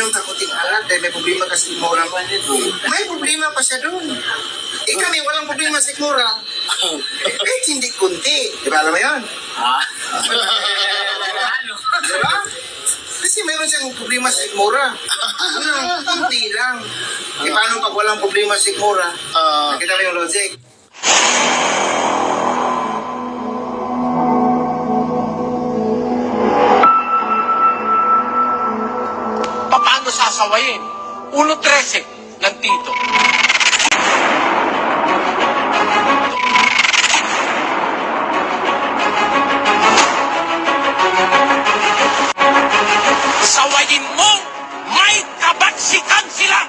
uminom ka kuting alat dahil may problema ka sa Sikmura. May problema pa siya doon. Eh kami, walang problema sa Sikmura. Eh, hindi kunti. Di ba alam mo yun? Di ba? Kasi mayroon siyang problema sa Sikmura. Ano, kunti lang. Eh, paano pag walang problema sa Sikmura? Ah. Nakita mo yung logic? Paano sasawayin? 1.13 ng tito. Sawayin mo may kabatsikan sila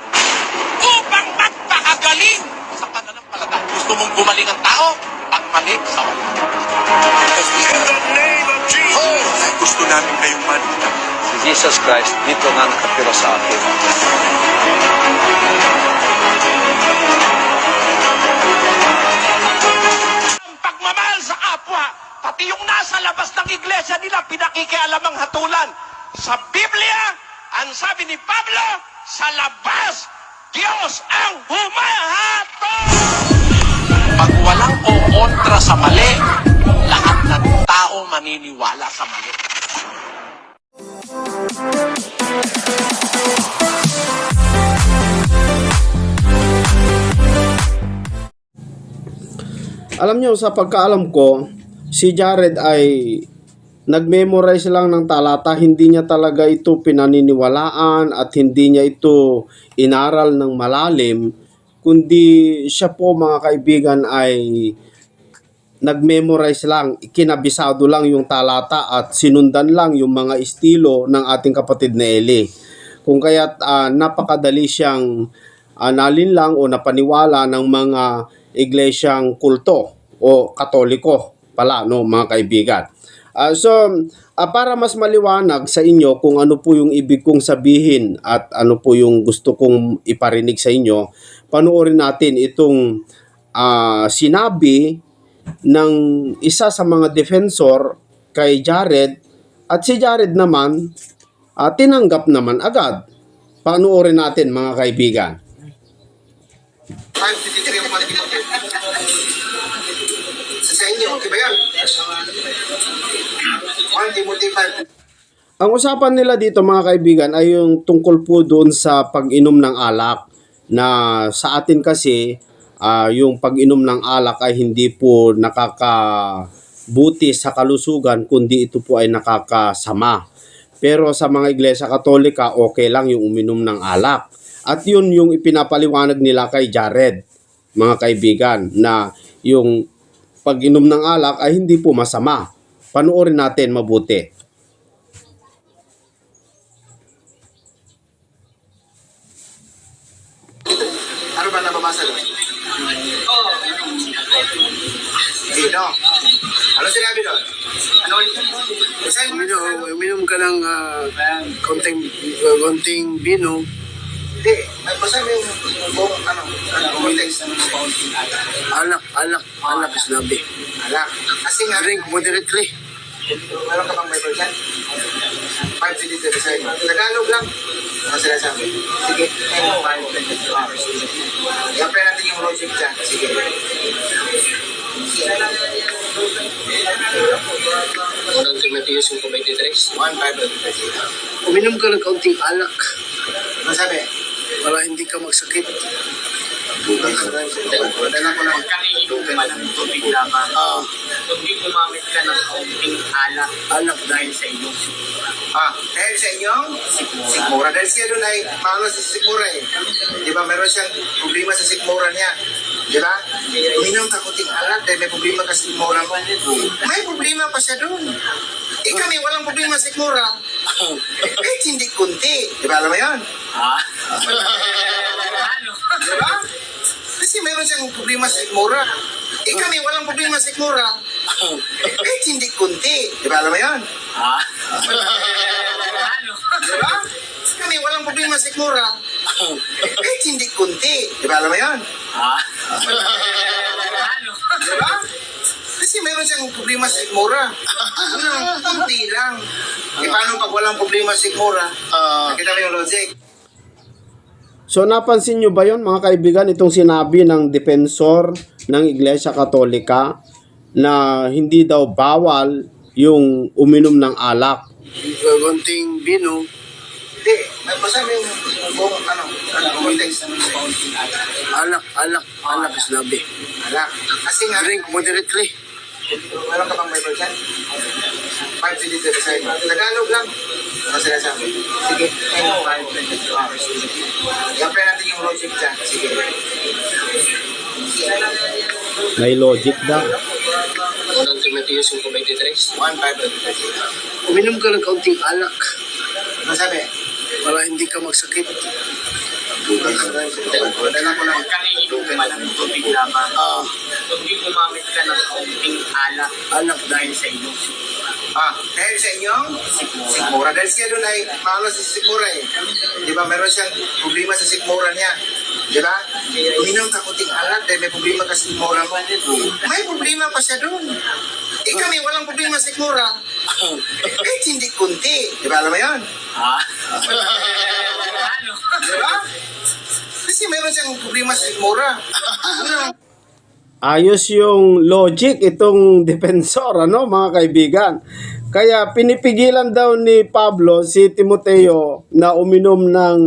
upang magpakagaling sa pananampalataya. Gusto mong gumaling ang tao? Pag mali, sawayin. Gusto namin kayong manita. Si Jesus Christ dito nga nakatira sa akin. ang pagmamahal sa kapwa, pati yung nasa labas ng iglesia nila, pinakikialamang hatulan. Sa Biblia, ang sabi ni Pablo, sa labas, Diyos ang humahatol! Pag walang o kontra sa mali, lahat ng tao maniniwala sa mali. Alam nyo, sa pagkaalam ko, si Jared ay nag-memorize lang ng talata, hindi niya talaga ito pinaniniwalaan at hindi niya ito inaral ng malalim, kundi siya po mga kaibigan ay nag-memorize lang, kinabisado lang yung talata at sinundan lang yung mga estilo ng ating kapatid na Eli. Kung kaya't ah, napakadali siyang ah, nalinlang o napaniwala ng mga iglesyang kulto o katoliko pala no mga kaibigan. Ah, so ah, para mas maliwanag sa inyo kung ano po yung ibig kong sabihin at ano po yung gusto kong iparinig sa inyo, panoorin natin itong ah, sinabi ng isa sa mga defensor kay Jared at si Jared naman ah, tinanggap naman agad. Panoorin natin mga kaibigan. 553 ang mga Timothy. Sa sa inyo, okay ba yan? 1 Timothy 5. Ang usapan nila dito mga kaibigan ay yung tungkol po doon sa pag-inom ng alak na sa atin kasi ah, yung pag-inom ng alak ay hindi po nakakabuti sa kalusugan kundi ito po ay nakakasama. Pero sa mga iglesia katolika okay lang yung uminom ng alak. At yun yung ipinapaliwanag nila kay Jared mga kaibigan na yung pag-inom ng alak ay hindi po masama. Panoorin natin mabuti. Dino. Ano sinabi doon? Ano mo. Uminom, uminom ka ng ah, konting, konting vino, Hindi. Basahin mo yung buong ano, ano, context ng kaunting alak. alak, alak, alak is nabi. Alak. Kasi nga, Drink moderately. meron ka bang Bible dyan? 5 CDs na basahin mo. Tagalog lang. Ano sila sabi? Sige. Ayun, 5. I-apply natin yung logic dyan. Sige. Unang Timotheus 1.23 1 Bible. Uminom ka ng kaunting alak Ano sabi? para hindi ka magsakit. Dala ko lang. kang iinuman ng tubig lamang. Ah, Kundi gumamit ka ng kaunting alak alak dahil sa iyong Ah, dahil sa inyong sikmura. Dahil siya doon ay paano sa sikmura eh. Di ba? Meron siyang problema sa sikmura niya. Di ba? Uminom ka kuting alat dahil may problema ka sa sikmura mo. May problema pa siya doon. Eh kami, walang problema sa sikmura. Eh, hindi kunti. Di ba alam mo yun? ano? Di ba? Kasi meron siyang problema sa sikmura. Eh kami, walang problema sa sikmura. Eh, hindi kunti. Di ba alam mo yun? ano? Di ba? Kami, walang problema sa sikmura. Eh, hindi kunti. Di ba alam mo yun? ano? Di ba? Kasi meron siyang problema sa sikmura. Ano, kunti lang. E paano pag walang problema sa sikmura? Ah. Nakita mo yung logic? So napansin nyo ba yon mga kaibigan itong sinabi ng defensor ng Iglesia Katolika na hindi daw bawal yung uminom ng alak. konting bino, Hindi. Basta mo yung buong ano, ano, context ng kaunting alak. alak, alak, alak sinabi. Alak. Kasi nga, Drink moderately. meron ka bang Bible dyan? 5 CD to sa. Tagalog lang. Ano sila sabi? Sige. Ayun, 5 I-apply natin yung logic dyan. Sige. May logic daw. Unang Timoteus 5.23. 1, 5, Uminom ka ng kaunting alak Ano sabi? Para hindi ka magsakit. Dala ko lang. Huwag kang iinom pa ng tubig lamang. Ah, Kundi gumamit ka ng kaunting alak alak dahil sa iyo. Ah, dahil sa inyong sikmura. Dahil siya doon ay maano sa sikmura eh. Di ba? Meron siyang problema sa sikmura niya. Di ba? Uminom ka kuting alat dahil may problema ka sa sikmura mo. May problema pa siya doon. Eh kami walang problema sa sikmura. Kahit hindi kunti. Di ba alam mo yun? Ha? Ano? Di ba? Kasi meron siyang problema sa. Ano? Ayos yung logic itong defensor, ano mga kaibigan. Kaya pinipigilan daw ni Pablo si Timoteo na uminom ng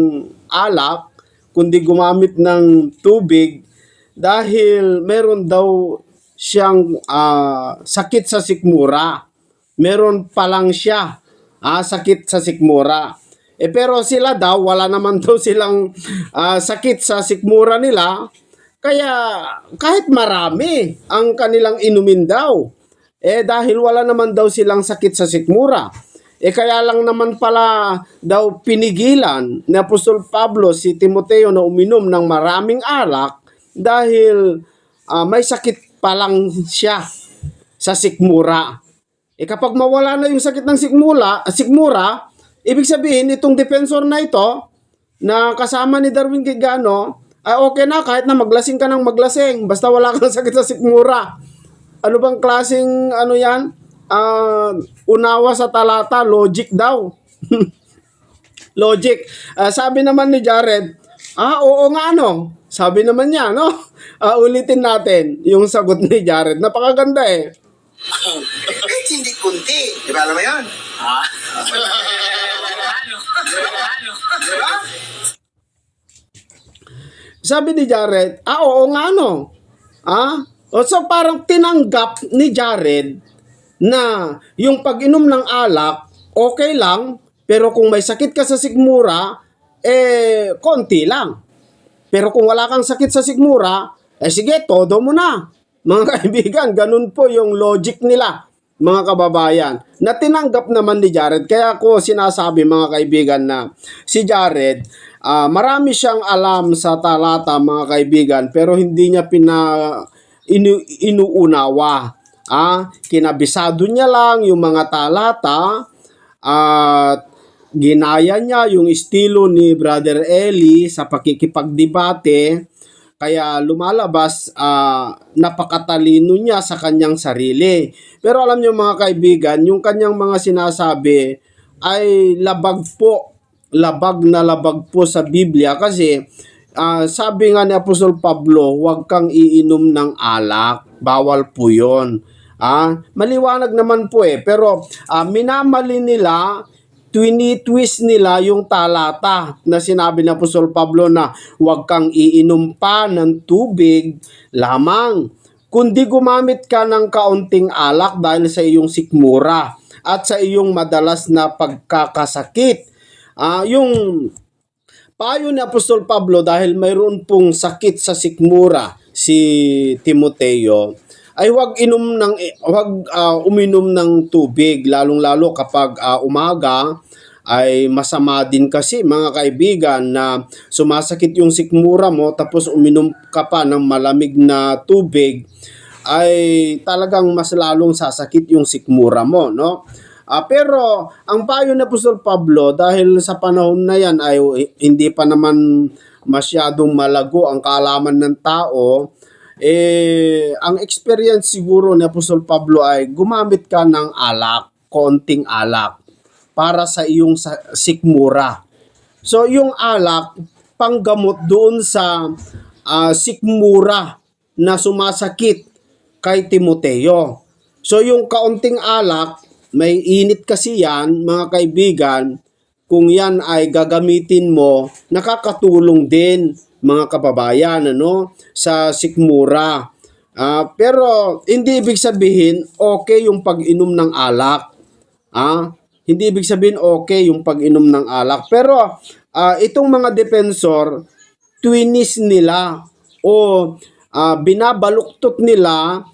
alak, kundi gumamit ng tubig dahil meron daw siyang ah, sakit sa sikmura. Meron pa lang siya ah, sakit sa sikmura. Eh pero sila daw, wala naman daw silang ah, sakit sa sikmura nila. Kaya kahit marami ang kanilang inumin daw. Eh dahil wala naman daw silang sakit sa sikmura. Eh kaya lang naman pala daw pinigilan ni Apostol Pablo si Timoteo na uminom ng maraming alak dahil ah, may sakit pa lang siya sa sikmura. Eh kapag mawala na yung sakit ng sikmura, sikmura, ibig sabihin itong defensor na ito na kasama ni Darwin Gigano, ay okay na kahit na maglasing ka ng maglasing basta wala kang sakit sa sikmura. Ano bang klaseng ano yan? Ah, unawa sa talata, logic daw. logic. Ah, sabi naman ni Jared, ah oo nga ano. Sabi naman niya, no? Ah, ulitin natin yung sagot ni Jared. Napakaganda eh. Kahit hindi kunti. Di ba alam mo yun? Ha? ano? ano? Di ba? Sabi ni Jared, ah oo nga no. Ah? O so parang tinanggap ni Jared na yung pag-inom ng alak, okay lang, pero kung may sakit ka sa sigmura, eh, konti lang. Pero kung wala kang sakit sa sigmura, eh sige, todo mo na. Mga kaibigan, ganun po yung logic nila, mga kababayan. Na tinanggap naman ni Jared. Kaya ako sinasabi, mga kaibigan, na si Jared, ah, marami siyang alam sa talata, mga kaibigan, pero hindi niya pina inu, inuunawa. Ah, kinabisado niya lang yung mga talata at ginaya niya yung estilo ni Brother Eli sa pakikipagdebate kaya lumalabas ah, napakatalino niya sa kanyang sarili. Pero alam niyo mga kaibigan, yung kanyang mga sinasabi ay labag po, labag na labag po sa Biblia kasi ah, sabi nga ni Apostol Pablo, huwag kang iinom ng alak, bawal po 'yon. Ah, maliwanag naman po eh, pero ah, minamali nila twini-twist nila yung talata na sinabi ng Apostol Pablo na huwag kang iinom pa ng tubig lamang, kundi gumamit ka ng kaunting alak dahil sa iyong sikmura at sa iyong madalas na pagkakasakit. Ah, yung payo ni Apostol Pablo dahil mayroon pong sakit sa sikmura si Timoteo ay wag inom ng wag ah, uminom ng tubig lalong-lalo kapag ah, umaga ay masama din kasi mga kaibigan na sumasakit yung sikmura mo tapos uminom ka pa ng malamig na tubig ay talagang mas lalong sasakit yung sikmura mo no Ah, pero ang payo ni Apostol Pablo dahil sa panahon na yan ay hindi pa naman masyadong malago ang kaalaman ng tao eh, ang experience siguro ni Apostol Pablo ay gumamit ka ng alak, konting alak, para sa iyong sikmura. So, yung alak, panggamot doon sa ah, sikmura na sumasakit kay Timoteo. So, yung kaunting alak, may init kasi yan, mga kaibigan, kung yan ay gagamitin mo, nakakatulong din mga kababayan ano sa sikmura. Ah, pero hindi ibig sabihin okay yung pag-inom ng alak. Ah, hindi ibig sabihin okay yung pag-inom ng alak. Pero ah, itong mga defensor, twinis nila o ah, binabaluktot nila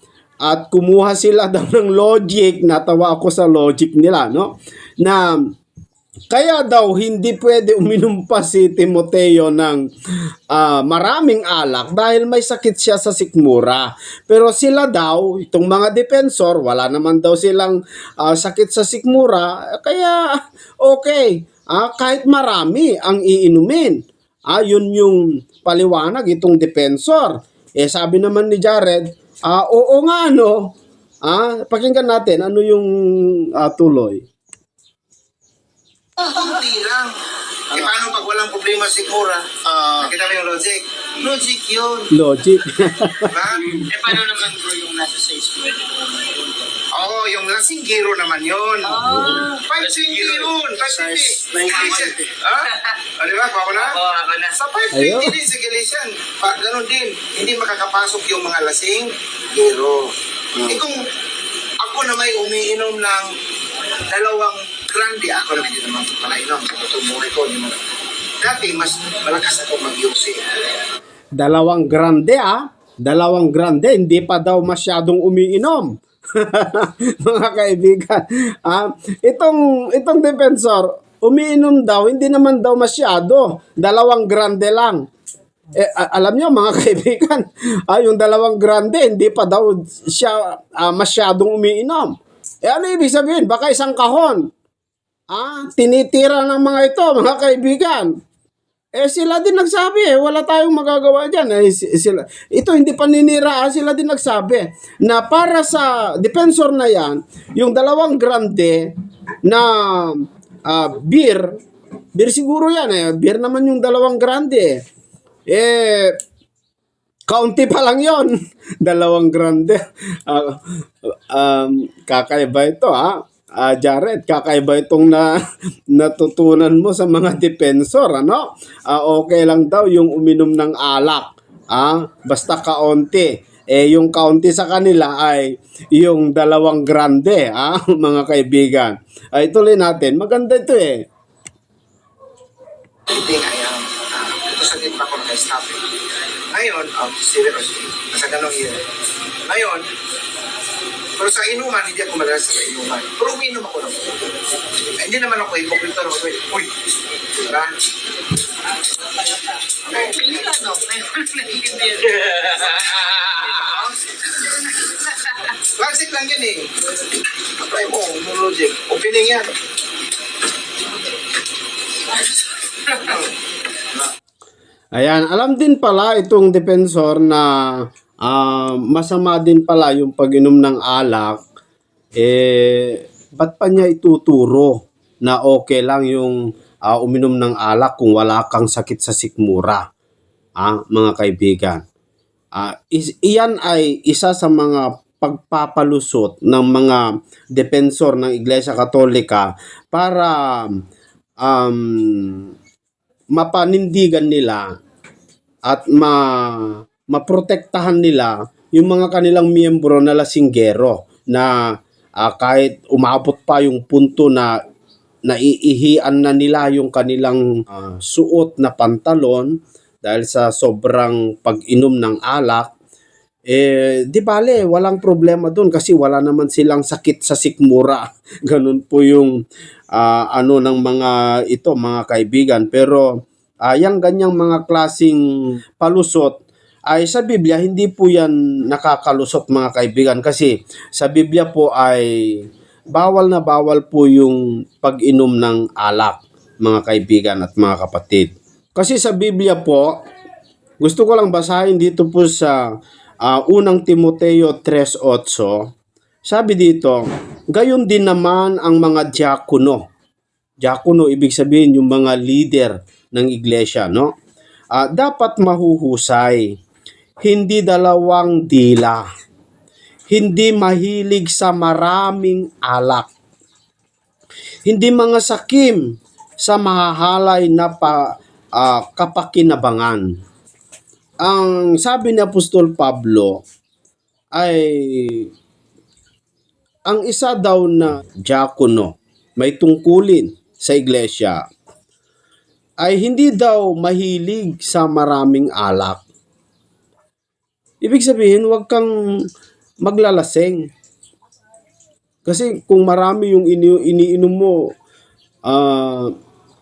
at kumuha sila daw ng logic, natawa ako sa logic nila, no? Na kaya daw hindi pwede uminom pa si Timoteo ng ah, maraming alak dahil may sakit siya sa sikmura. Pero sila daw, itong mga defensor, wala naman daw silang ah, sakit sa sikmura, kaya okay, ah, kahit marami ang iinumin. Ah, yun yung paliwanag itong defensor. Eh sabi naman ni Jared, ah, oo nga no. Ah, pakinggan natin ano yung ah, tuloy. Kunti lang. Eh, paano pag walang problema si Mura? Ah. Nakita mo yung logic? Logic yun. Logic. Diba? Eh, paano naman bro yung nasa sa school? Oo, yung lasinggero naman yun. Ah. 520 yun. 520. Size 90. Galatian. Ha? O, diba? Ako na? Oo, ako na. Sa 520 Ayun. din sa Galatian. Pa, ganun din. Hindi makakapasok yung mga lasing gero. Eh kung ako na may umiinom ng dalawang grande, ako na hindi naman pala inom. Sa tutumuhay ko. Yung mga, dati, mas malakas ako mag-yosi. Dalawang grande ah. Dalawang grande, hindi pa daw masyadong umiinom. Mga kaibigan. Ah, itong itong defensor, umiinom daw, hindi naman daw masyado. Dalawang grande lang. Eh, alam nyo mga kaibigan, ah, yung dalawang grande, hindi pa daw siya ah, masyadong umiinom. Eh ano ibig sabihin? Baka isang kahon. Ah, tinitira ng mga ito, mga kaibigan. Eh sila din nagsabi eh, wala tayong magagawa diyan. Eh, si- sila, ito hindi paninira, ah, sila din nagsabi na para sa defensor na yan, yung dalawang grande na ah, beer, beer siguro yan eh, beer naman yung dalawang grande eh. Eh, Kaunti pa lang yon Dalawang grande. Ah, um, kakaiba ito ha. Ah, Jared, kakaiba itong na, natutunan mo sa mga defensor, ano? Ah, okay lang daw yung uminom ng alak. Ah, basta kaunti. Eh, yung kaunti sa kanila ay yung dalawang grande, ah, mga kaibigan. Ay, tuloy natin. Maganda ito eh. Hindi kaya, ah, ito sa gitna ko naka-stop eh. Ngayon, um, serious, nasa ganong year. Ngayon, pero sa inuman, hindi ako madalas sa inuman. Pero umiinom ako ng eh, Hindi naman ako hipokrito na uy, uy, diba? Ano. Classic lang yan eh. Apply mo, logic. Opening yan. Ayan, alam din pala itong defensor na ah, masama din pala yung pag-inom ng alak. Eh, ba't pa niya ituturo na okay lang yung ah, uminom ng alak kung wala kang sakit sa sikmura? Ah, mga kaibigan. Ah, is, iyan ay isa sa mga pagpapalusot ng mga defensor ng Iglesia Katolika para um, mapanindigan nila at ma maprotektahan nila yung mga kanilang miyembro na lasinggero na ah, kahit umabot pa yung punto na naiihian na nila yung kanilang ah, suot na pantalon dahil sa sobrang pag-inom ng alak eh di bale walang problema doon kasi wala naman silang sakit sa sikmura. Ganun po yung ah, ano ng mga ito mga kaibigan. Pero ah, yung ganyang mga klasing palusot ay sa Biblia hindi po yan nakakalusot mga kaibigan kasi sa Biblia po ay bawal na bawal po yung pag-inom ng alak mga kaibigan at mga kapatid kasi sa Biblia po gusto ko lang basahin dito po sa ah, unang Timoteo 3.8, sabi dito, gayon din naman ang mga diakono. Diakono, ibig sabihin yung mga leader ng iglesia, no? Ah, dapat mahuhusay, hindi dalawang dila, hindi mahilig sa maraming alak, hindi mga sakim sa mahahalay na pa, ah, kapakinabangan. Ang sabi ni Apostol Pablo ay ang isa daw na diakono may tungkulin sa iglesia ay hindi daw mahilig sa maraming alak. Ibig sabihin, huwag kang maglalaseng. Kasi kung marami yung ini- iniinom mo, ah,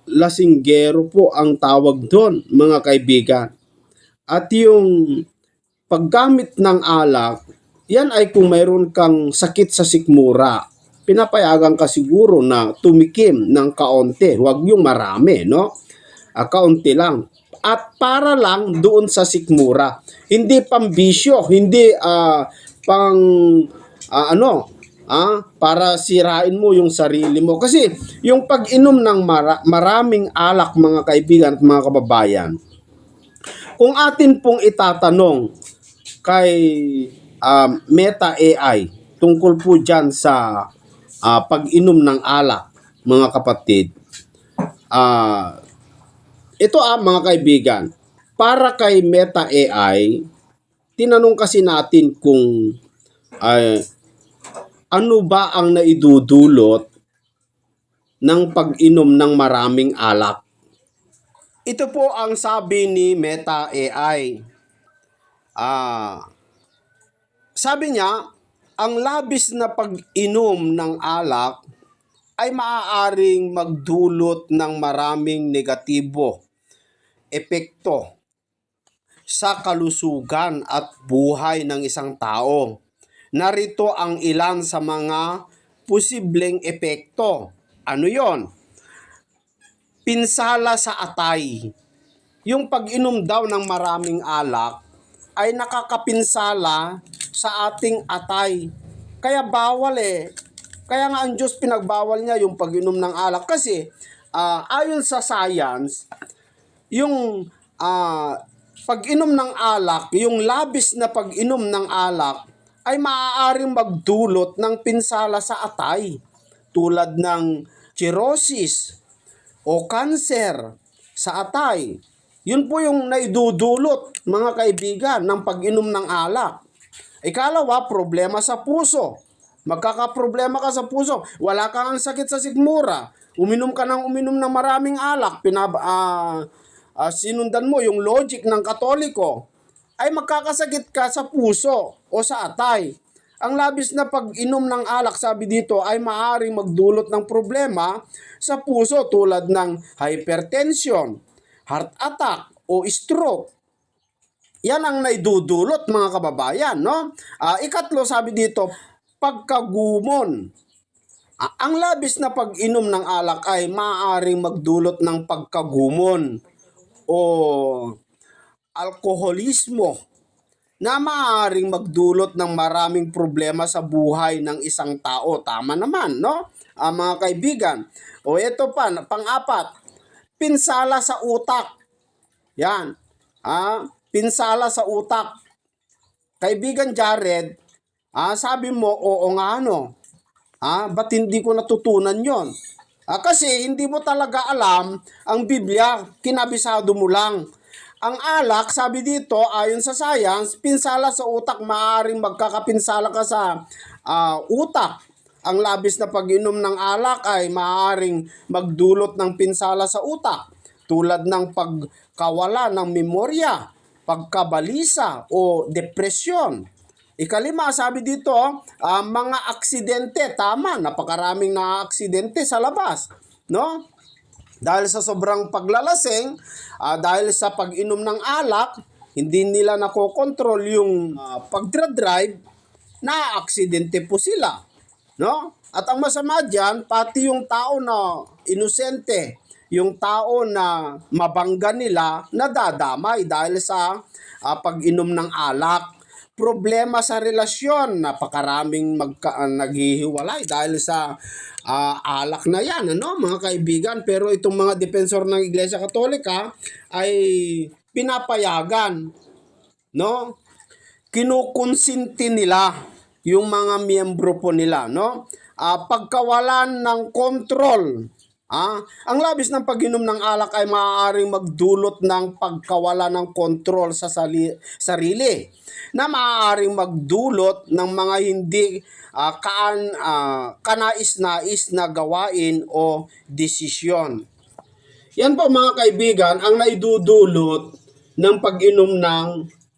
lasinggero po ang tawag doon, mga kaibigan. At yung paggamit ng alak, yan ay kung mayroon kang sakit sa sikmura. Pinapayagan ka siguro na tumikim ng kaunti, huwag yung marami, no? Ah, kaunti lang. At para lang doon sa sikmura. Hindi pambisyo, hindi ah, pang ah, ano, ah, para sirain mo yung sarili mo. Kasi yung pag-inom ng mara- maraming alak mga kaibigan at mga kababayan, kung atin pong itatanong kay um, Meta AI tungkol po dyan sa ah, pag-inom ng alak, mga kapatid, ah, ito ah, mga kaibigan, para kay Meta AI, tinanong kasi natin kung ay ano ba ang naidudulot ng pag-inom ng maraming alak. Ito po ang sabi ni Meta AI. Ah, sabi niya, ang labis na pag-inom ng alak ay maaaring magdulot ng maraming negatibo epekto sa kalusugan at buhay ng isang tao. Narito ang ilan sa mga posibleng epekto. Ano yon? Pinsala sa atay. Yung pag-inom daw ng maraming alak ay nakakapinsala sa ating atay. Kaya bawal eh. Kaya nga ang Diyos pinagbawal niya yung pag-inom ng alak. Kasi ah, ayon sa science, yung ah, pag-inom ng alak, yung labis na pag-inom ng alak, ay maaaring magdulot ng pinsala sa atay tulad ng cirrhosis o cancer sa atay. Yun po yung naidudulot, mga kaibigan, ng pag-inom ng alak. Ikalawa, problema sa puso. Magkakaproblema ka sa puso. Wala kang ang sakit sa sigmura. Uminom ka ng uminom ng maraming alak. Pinab ah, ah, sinundan mo yung logic ng katoliko. Ay magkakasakit ka sa puso o sa atay. Ang labis na pag-inom ng alak, sabi dito, ay maaaring magdulot ng problema sa puso tulad ng hypertension, heart attack, o stroke. Yan ang naidudulot mga kababayan, no? Ah, ikatlo sabi dito, pagkagumon. Ah, ang labis na pag-inom ng alak ay maaaring magdulot ng pagkagumon o alkoholismo na maaaring magdulot ng maraming problema sa buhay ng isang tao. Tama naman, no? Ah, mga kaibigan. O ito pa, pang-apat, pinsala sa utak. Yan. Ah, pinsala sa utak. Kaibigan Jared, ah, sabi mo, oo nga ano. Ah, ba't hindi ko natutunan yon? Ah, kasi hindi mo talaga alam ang Biblia, kinabisado mo lang. Ang alak, sabi dito, ayon sa science, pinsala sa utak, maaaring magkakapinsala ka sa ah, utak. Ang labis na pag-inom ng alak ay maaaring magdulot ng pinsala sa utak tulad ng pagkawala ng memorya, pagkabalisa o depresyon. Ikalima, sabi dito, ah, mga aksidente, tama, napakaraming na aksidente sa labas, no? Dahil sa sobrang paglalasing, ah, dahil sa pag-inom ng alak, hindi nila nakokontrol yung ah, pagdra-drive, na aksidente po sila. No? At ang masama dyan, pati yung tao na inosente, yung tao na mabangga nila, nadadamay dahil sa ah, pag-inom ng alak. Problema sa relasyon. Napakaraming magka, ah, naghihiwalay dahil sa ah, alak na yan, ano, mga kaibigan. Pero itong mga defensor ng Iglesia Katolika ay pinapayagan, no? Kinukonsinti nila yung mga miyembro po nila, no? Ah, pagkawalan ng kontrol Ah, ang labis ng pag-inom ng alak ay maaaring magdulot ng pagkawala ng kontrol sa sali- sarili na maaaring magdulot ng mga hindi ah, kaan, ah, kanais-nais na gawain o desisyon. Yan po mga kaibigan ang naidudulot ng pag-inom ng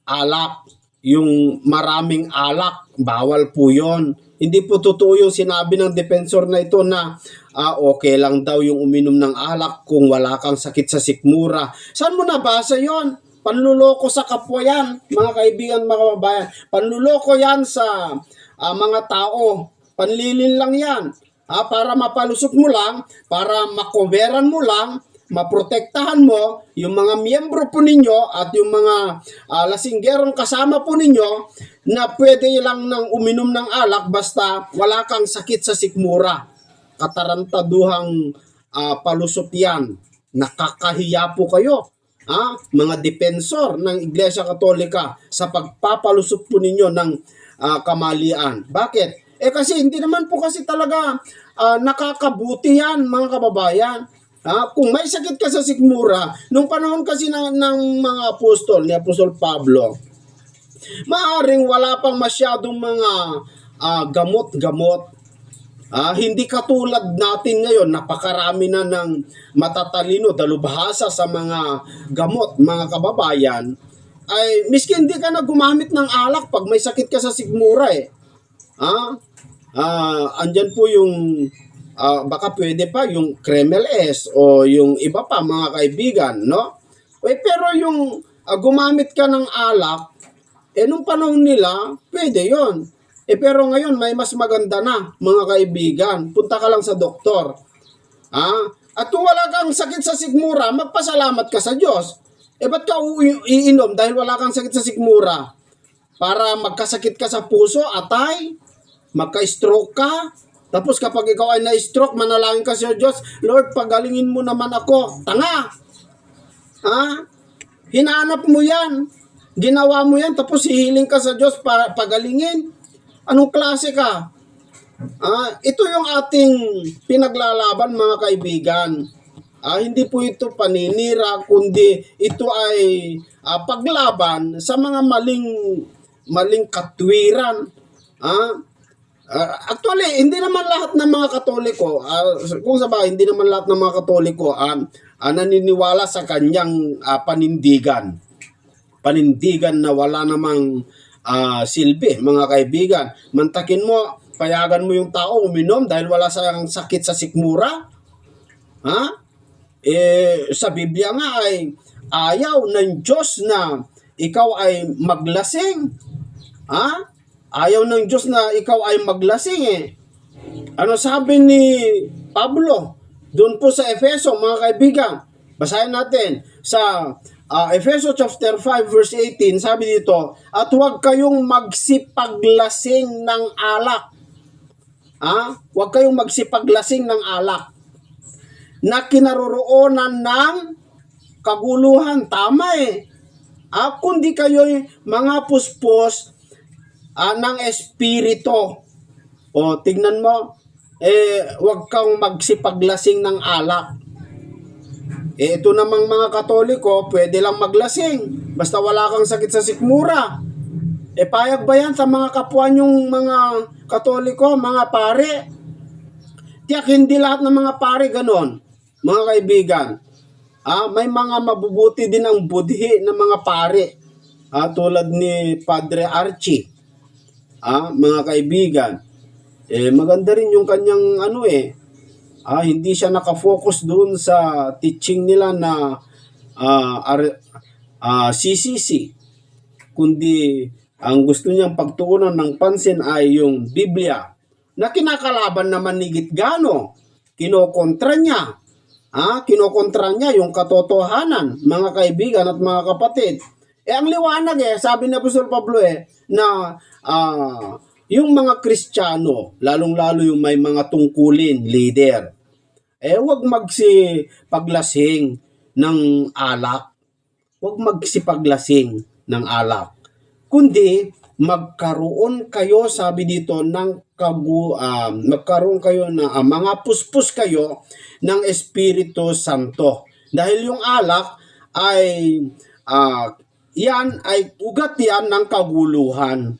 alak. Yung maraming alak, bawal po yon. Hindi po totoo yung sinabi ng defensor na ito na ah, okay lang daw yung uminom ng alak kung wala kang sakit sa sikmura. Saan mo nabasa yon? Panluloko sa kapwa yan, mga kaibigan, mga kababayan. Panluloko yan sa ah, mga tao. Panlilin lang yan. Ah, para mapalusot mo lang, para makoveran mo lang, maprotektahan mo yung mga miyembro po ninyo at yung mga uh, lasinggerong kasama po ninyo na pwede lang nang uminom ng alak basta wala kang sakit sa sikmura. Katarantaduhang ah, palusot yan. Nakakahiya po kayo. Ah, mga defensor ng Iglesia Katolika sa pagpapalusot po ninyo ng ah, kamalian. Bakit? Eh kasi hindi naman po kasi talaga ah, nakakabuti yan mga kababayan. Ah, kung may sakit ka sa sikmura, nung panahon kasi ng, ng mga apostol, ni Apostol Pablo, maaring wala pang masyadong mga ah, gamot-gamot. Ah, hindi katulad natin ngayon, napakarami na ng matatalino, dalubhasa sa mga gamot, mga kababayan, ay miski hindi ka na gumamit ng alak pag may sakit ka sa sigmura eh. Ah, ah andyan po yung ah, baka pwede pa yung Kremel S o yung iba pa mga kaibigan, no? Eh, pero yung ah, gumamit ka ng alak, eh nung panahon nila, pwede yon. Eh pero ngayon may mas maganda na mga kaibigan. Punta ka lang sa doktor. Ah? At kung wala kang sakit sa sigmura, magpasalamat ka sa Diyos. Eh ba't ka iinom dahil wala kang sakit sa sigmura? Para magkasakit ka sa puso, atay, magka-stroke ka, tapos kapag ikaw ay na-stroke, manalangin ka sa Diyos, Lord, pagalingin mo naman ako. Tanga! Ha? Hinanap mo yan. Ginawa mo yan, tapos hihiling ka sa Diyos para pagalingin. Anong klase ka? Ah, ito yung ating pinaglalaban mga kaibigan. Ah, hindi po ito paninira, kundi ito ay ah, paglaban sa mga maling maling katwiran. Ah, ah, actually, hindi naman lahat ng mga Katoliko, ah, kung sa hindi naman lahat ng mga Katoliko ah, ah, naniniwala sa kanyang ah, panindigan panindigan na wala namang ah, silbi, mga kaibigan. Mantakin mo, payagan mo yung tao uminom dahil wala sayang sakit sa sikmura. Ha? Eh, sa Biblia nga ay ayaw ng Diyos na ikaw ay maglasing. Ha? Ayaw ng Diyos na ikaw ay maglasing eh. Ano sabi ni Pablo doon po sa Efeso, mga kaibigan? Basahin natin sa ah, Efeso chapter 5 verse 18, sabi dito, at huwag kayong magsipaglasing ng alak. Ah, huwag kayong magsipaglasing ng alak na kinaroroonan ng kaguluhan. Tama eh. Ah, kundi kayo'y mga puspos ah, ng espirito. O, tignan mo, eh, huwag kang magsipaglasing ng alak. Eh, ito namang mga katoliko, pwede lang maglasing. Basta wala kang sakit sa sikmura. Eh, payag ba yan sa mga kapwa nyong mga katoliko, mga pare? Tiyak, hindi lahat ng mga pare ganon, mga kaibigan. Ah, may mga mabubuti din ang budhi ng mga pare. Ah, tulad ni Padre Archie. Ah, mga kaibigan. Eh, maganda rin yung kanyang ano eh, ah, hindi siya nakafocus doon sa teaching nila na ah, ar- ah, CCC kundi ang gusto niyang pagtuunan ng pansin ay yung Biblia. Na kinakalaban naman ni Gitgano. Kinokontra niya. Ah, kinokontra niya yung katotohanan mga kaibigan at mga kapatid Eh, ang liwanag eh, sabi ni Apostol Pablo eh, na ah, yung mga Kristiyano, lalong-lalo yung may mga tungkulin, leader, eh, wag magsi paglasing ng alak. Wag magsipaglasing ng alak. Kundi, magkaroon kayo, sabi dito, ng kagu, um, magkaroon kayo ng ah, mga puspos kayo ng Espiritu Santo. Dahil yung alak ay, ah, yan ay ugat yan ng kaguluhan.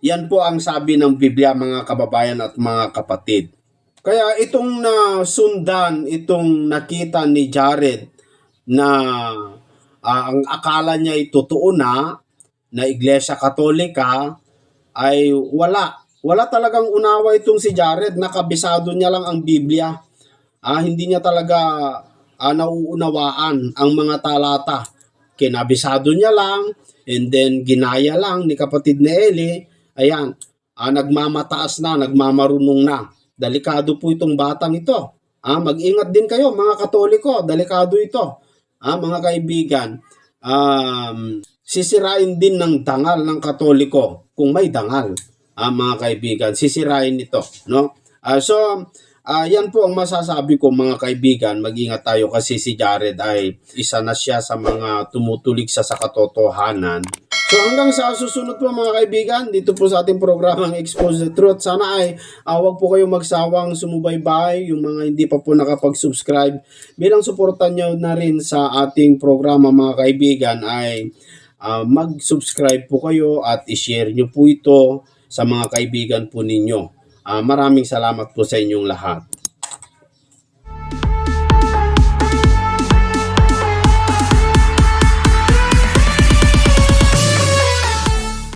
Yan po ang sabi ng Biblia mga kababayan at mga kapatid. Kaya itong nasundan, itong nakita ni Jared na ah, ang akala niya ay totoo na, na Iglesia Katolika, ay wala. Wala talagang unawa itong si Jared, nakabisado niya lang ang Biblia. Ah, hindi niya talaga ah, nauunawaan ang mga talata. Kinabisado niya lang, and then ginaya lang ni kapatid ni Eli. Ayan, ah, nagmamataas na, nagmamarunong na. Delikado po itong batang ito. Ah, mag-ingat din kayo mga Katoliko, delikado ito. Ah, mga kaibigan, um, sisirain din ng dangal ng Katoliko kung may dangal. Ah, mga kaibigan, sisirain ito, no? Ah, so, ah, yan po ang masasabi ko mga kaibigan, mag-ingat tayo kasi si Jared ay isa na siya sa mga tumutulig sa sa katotohanan. So hanggang sa susunod po mga kaibigan, dito po sa ating programang Expose the Truth. Sana ay uh, wag po kayong magsawang sumubaybay, yung mga hindi pa po nakapag-subscribe. Bilang suportan nyo na rin sa ating programa mga kaibigan ay ah, mag-subscribe po kayo at i-share nyo po ito sa mga kaibigan po ninyo. Ah, maraming salamat po sa inyong lahat.